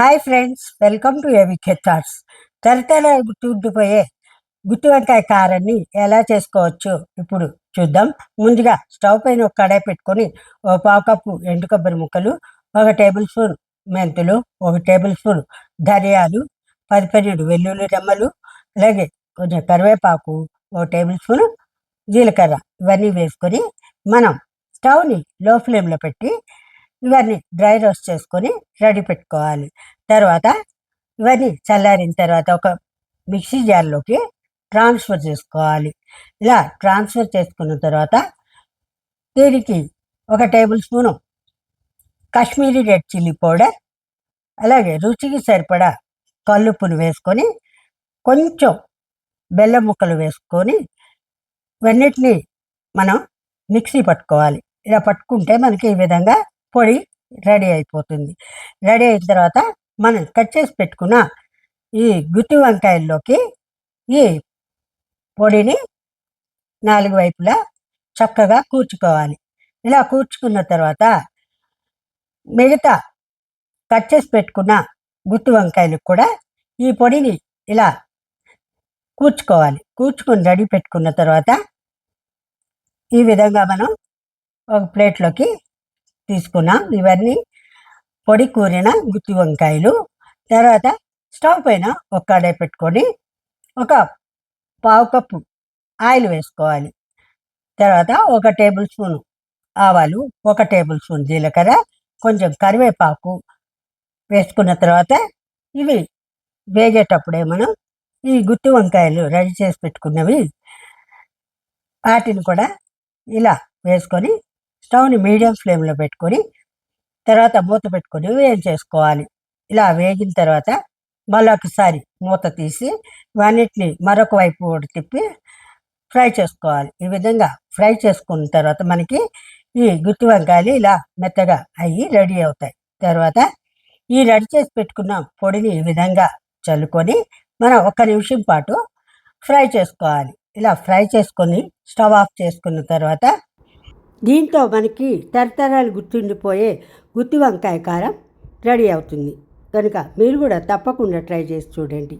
Hi friends welcome to A V thoughts తరతర గుర్తుండిపోయే గుత్తి వంకాయ కారాన్ని ఎలా చేసుకోవచ్చు? ఇప్పుడు చూద్దాం. ముందుగా స్టవ్ పైన ఒక కడాయి పెట్టుకొని ఒక పావు కప్పు ఎండు కొబ్బరి ముక్కలు ఒక టేబుల్ స్పూన్ మెంతులు ఒక టేబుల్ స్పూన్ ధనియాలు పది పన్నెండు వెల్లుల్లి రెమ్మలు అలాగే కొంచెం కరివేపాకు ఒక టేబుల్ స్పూన్ జీలకర్ర. ఇవన్నీ వేసుకొని మనం స్టవ్ని లో ఫ్లేమ్లో పెట్టి ఇవన్నీ డ్రై రోస్ట్ చేసుకొని రెడీ పెట్టుకోవాలి. తర్వాత ఇవన్నీ చల్లారిన తర్వాత ఒక మిక్సీ జార్లోకి ట్రాన్స్ఫర్ చేసుకోవాలి. ఇలా ట్రాన్స్ఫర్ చేసుకున్న తర్వాత దీనికి ఒక tablespoon Kashmiri red chilli powder అలాగే రుచికి సరిపడా కల్లుప్పును వేసుకొని కొంచెం బెల్లం ముక్కలు వేసుకొని ఇవన్నిటిని మనం మిక్సీ పట్టుకోవాలి. ఇలా పట్టుకుంటే మనకి ఈ విధంగా పొడి రెడీ అయిపోతుంది. రెడీ అయిన తర్వాత మనం కట్ చేసి పెట్టుకున్న ఈ గుత్తి వంకాయల్లోకి ఈ పొడిని నాలుగు వైపులా చక్కగా కూర్చుకోవాలి. ఇలా కూర్చుకున్న తర్వాత మిగతా కట్ చేసి పెట్టుకున్న గుత్తి వంకాయలకు కూడా ఈ పొడిని ఇలా కూర్చుకోవాలి. కూర్చుకొని రెడీ పెట్టుకున్న తర్వాత ఈ విధంగా మనం ఒక ప్లేట్లోకి తీసుకున్నాం. ఇవన్నీ పొడి కూరిన గుత్తి వంకాయలు. తర్వాత స్టవ్ పైన ఒక కడాయి పెట్టుకొని ఒక పావు కప్పు ఆయిల్ వేసుకోవాలి. తర్వాత ఒక టేబుల్ స్పూన్ ఆవాలు ఒక టేబుల్ స్పూన్ జీలకర్ర కొంచెం కరివేపాకు వేసుకున్న తర్వాత ఇవి వేగేటప్పుడే మనం ఈ గుత్తి వంకాయలు రెడీ చేసి పెట్టుకున్నవి వాటిని కూడా ఇలా వేసుకొని స్టవ్ని మీడియం ఫ్లేమ్లో పెట్టుకొని తర్వాత మూత పెట్టుకొని వేయించేసుకోవాలి. ఇలా వేగిన తర్వాత మళ్ళీ ఒకసారి మూత తీసి వాన్నిటిని మరొక వైపు కూడా తిప్పి ఫ్రై చేసుకోవాలి. ఈ విధంగా ఫ్రై చేసుకున్న తర్వాత మనకి ఈ గుత్తి వంకాయలు ఇలా మెత్తగా అయ్యి రెడీ అవుతాయి. తర్వాత ఈ రెడీ చేసి పెట్టుకున్న పొడిని ఈ విధంగా చల్లుకొని మనం ఒక నిమిషం పాటు ఫ్రై చేసుకోవాలి. ఇలా ఫ్రై చేసుకొని స్టవ్ ఆఫ్ చేసుకున్న తర్వాత దీంతో మనకి తరతరాలు గుర్తుండిపోయే గుత్తి వంకాయ కారం రెడీ అవుతుంది. కనుక మీరు కూడా తప్పకుండా ట్రై చేసి చూడండి.